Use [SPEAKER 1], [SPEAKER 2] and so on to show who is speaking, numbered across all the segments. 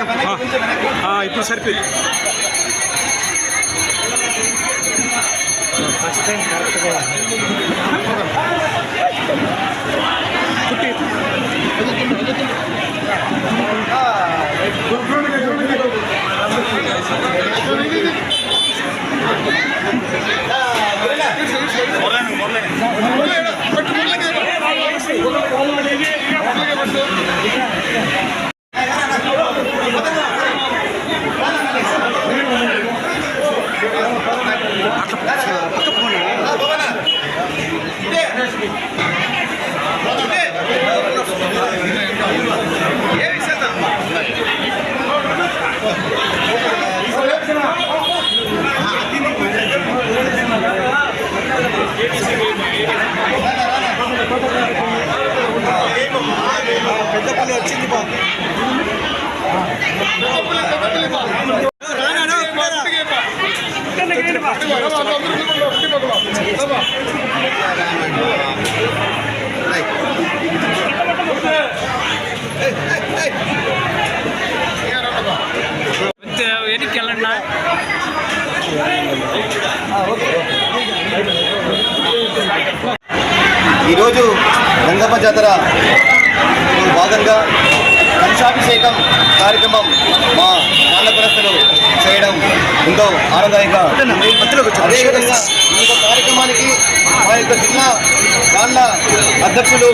[SPEAKER 1] రెండు అడుగులు వెనక. ఆ, ఆ, ఇప్పుడు సరిపోయింది
[SPEAKER 2] ఈరోజు గంగమ్మ జాతర భాగంగా కలశాభిషేకం కార్యక్రమం మా నాన్న కులస్తులు చేయడం ఎంతో ఆనందదాయక అదేవిధంగా ఈ యొక్క కార్యక్రమానికి మా యొక్క జిల్లా నాన్న అధ్యక్షులు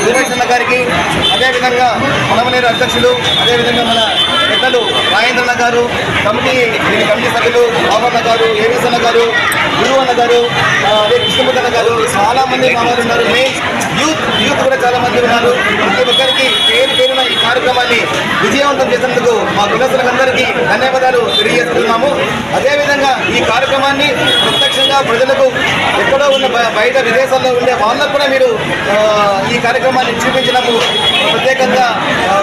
[SPEAKER 2] వీరేశన్న గారికి అదేవిధంగా మనమనేరు అధ్యక్షులు అదేవిధంగా మన పెద్దలు రాజేంద్రన్న గారు కమిటీ కమిటీ సభ్యులు బాబన్న గారు ఏవేశన్న గారు గురువు అన్న గారు ఆ, అదే అన్న గారు చాలా మంది మా ఉన్నారు. యూత్ యూత్ కూడా చాలా మంది ఉన్నారు. ప్రతి ఒక్కరికి పేరు పేరున ఈ కార్యక్రమాన్ని విజయవంతం చేసినందుకు మా కులసులందరికీ ధన్యవాదాలు తెలియజేస్తున్నాము. అదేవిధంగా ఈ కార్యక్రమాన్ని ప్రత్యక్షంగా ప్రజలకు ఎక్కడో ఉన్న బయట విదేశాల్లో ఉండే వాళ్ళకు కూడా మీరు ఈ కార్యక్రమాన్ని చూపించినప్పుడు ప్రత్యేకంగా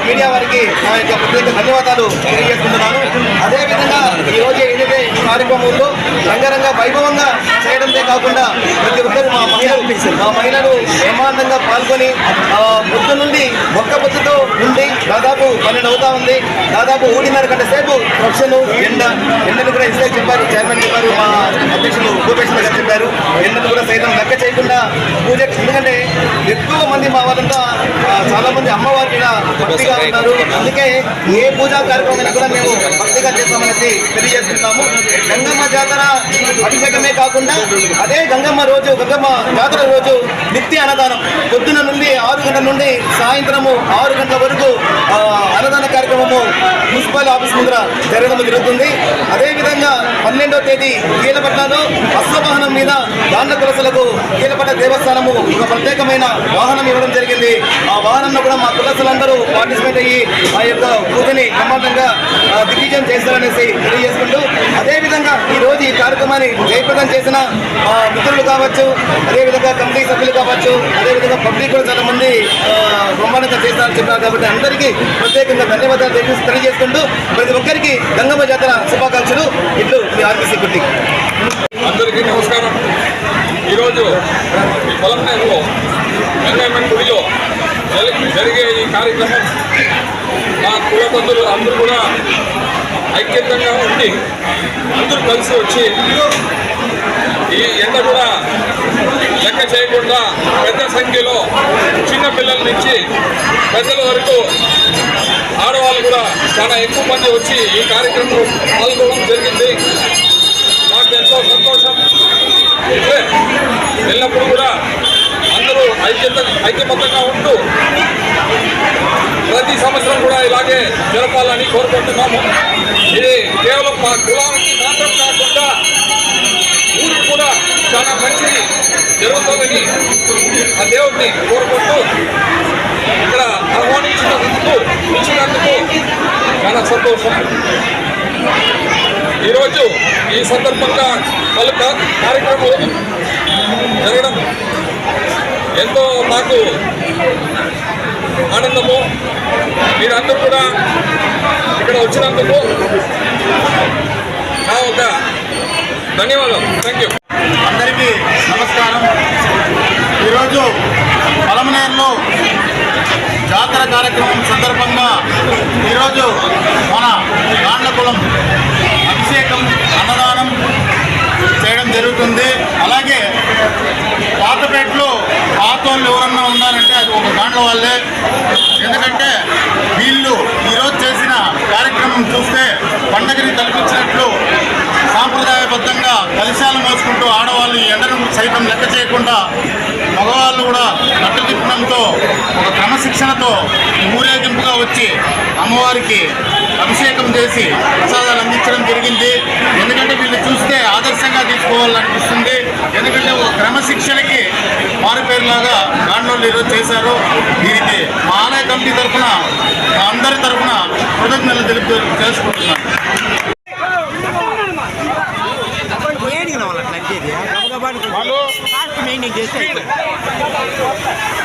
[SPEAKER 2] మీడియా వారికి నా యొక్క ప్రత్యేక ధన్యవాదాలు తెలియజేస్తున్నాను. అదేవిధంగా ఈరోజు ఏదైతే ఈ కార్యక్రమంలో రంగరంగ వైభవంగా చేయడం కాకుండా ప్రతి ఒక్కరు మా మహిళలు మా మహిళలు బ్రహ్మాండంగా పాల్గొని ఆ, పొద్దు నుండి ఒక్క పొద్దుతో ఉండి దాదాపు పన్నెండు అవుతా ఉంది. దాదాపు ఊడిన్నర గంట సేపు ప్రొఫెషన్ ఎండ ఎండను కూడా ఇస్తే చెప్పారు. చైర్మన్ చెప్పారు మా అధ్యక్షులు భూపేశ్వర గారు చెప్పారు. ఎండను కూడా సైతం లెక్క చేయకుండా పూజ ఎందుకంటే ఎక్కువ మంది మా వాళ్ళంతా చాలా మంది అమ్మవారి భక్తిగా ఉన్నారు. అందుకే ఏ పూజా కార్యక్రమం కూడా మేము భక్తిగా చేస్తామనేసి తెలియజేస్తున్నాము. గంగమ్మ జాతర అభిషేకమే కాకుండా అదే గంగమ్మ రోజు గంగమ్మ జాతర రోజు నిత్య అన్నదానం. పొద్దున నుండి ఆరు గంటల నుండి సాయంత్రము ఆరు గంటల వరకు అన్నదాన కార్యక్రమము మున్సిపల్ ఆఫీస్ ముందర జరగడం జరుగుతుంది. అదేవిధంగా పన్నెండవ తేదీ కీలపట్నలో అశ్వవాహనం మీద దాండ్ల కులసలకు కీలపట్న దేవస్థానము ఒక ప్రత్యేకమైన వాహనం ఇవ్వడం జరిగింది. ఆ వాహనంలో కూడా మా కులసలందరూ పార్టిసిపేట్ అయ్యి ఆ యొక్క పూజని బ్రహ్మాండంగా దిగ్విజయం చేస్తారనేసి తెలియజేసుకుంటూ అదేవిధంగా ఈ రోజు ఈ కార్యక్రమాన్ని జయప్రదం చేసిన ఆ, మిత్రులు కావచ్చు అదేవిధంగా కమిటీ సభ్యులు కావచ్చు అదేవిధంగా పబ్లిక్ కూడా చాలా మంది ఆ, బ్రహ్మాండంగా చేస్తారని చెప్పారు కాబట్టి అందరికీ ప్రత్యేకంగా ధన్యవాదాలు తెలియ- తెలియజేసుకుంటూ ప్రతి ఒక్కరికి గంగమ్మ జాతర శుభాకాంక్షలు. ఇట్లు మీ ఆర్బీసీ కుట్టి
[SPEAKER 3] అందరికీ నమస్కారం. ఈరోజు పొలంనేరులో గంగాయమ్మన్ గుడిలో జరిగే ఈ కార్యక్రమం మా కులబంధువులు అందరూ కూడా ఐక్యతంగా ఉండి అందరూ కలిసి వచ్చి ఈ ఎండ కూడా లెక్క చేయకుండా పెద్ద సంఖ్యలో చిన్న పిల్లల నుంచి పెద్దల వరకు ఆడవాళ్ళు కూడా చాలా ఎక్కువ మంది వచ్చి ఈ కార్యక్రమంలో పాల్గొనడం జరిగింది. మాకు ఎంతో సంతోషం. వెళ్ళినప్పుడు కూడా అందరూ ఐక్యత ఐక్యబద్ధంగా ఉంటూ ప్రతి సంవత్సరం కూడా ఇలాగే జరపాలని కోరుకుంటున్నాము. ఇది కేవలం మా కులానికి మాత్రం కాకుండా ఊరికి కూడా చాలా మంచిది జరుగుతుందని ఆ దేవుడిని కోరుకుంటూ ఇక్కడ ఆహ్వానించినందుకు ఇచ్చినందుకు చాలా సంతోషం. ఈరోజు ఈ సందర్భంగా పలు కా- కార్యక్రమాలు జరగడం ఎంతో మాకు ఆనందము. మీరందరూ కూడా ఇక్కడ వచ్చినందుకు నా ఒక ధన్యవాదాలు. థ్యాంక్ యూ
[SPEAKER 4] అందరికీ నమస్కారం. ఈరోజు పలమనేరులో జాతర కార్యక్రమం సందర్భంగా ఈరోజు మన గాండ్లకులం అభిషేకం అన్నదానం చేయడం జరుగుతుంది. అలాగే పాతపేటలో పాతోళ్ళు ఎవరన్నా ఉన్నారంటే అది ఒక గాండ్ల వాళ్ళే. ఎందుకంటే వీళ్ళు ఈరోజు చేసిన కార్యక్రమం చూస్తే పండగని కల్పించినట్లు సాంప్రదాయబద్ధంగా కలిశాలు మోసుకుంటూ ఆడవాళ్ళు ఎండను సైతం లెక్క చేయకుండా మగవాళ్ళు కూడా కట్టు తిప్పడంతో ఒక క్రమశిక్షణతో ఊరేగింపుగా వచ్చి అమ్మవారికి అభిషేకం చేసి ప్రసాదాలు అందించడం జరిగింది. ఎందుకంటే వీళ్ళు చూస్తే ఆదర్శంగా తీసుకోవాలనిపిస్తుంది. ఎందుకంటే ఒక క్రమశిక్షణకి మారుపేరులాగా దాంట్లో ఈరోజు చేశారు. దీనికి మా ఆలయ కమిటీ తరఫున అందరి తరఫున కృతజ్ఞతలు తెలుపు చేసుకుంటున్నాను
[SPEAKER 5] ఏంటి వాళ్ళకి నచ్చేది గబగబాటు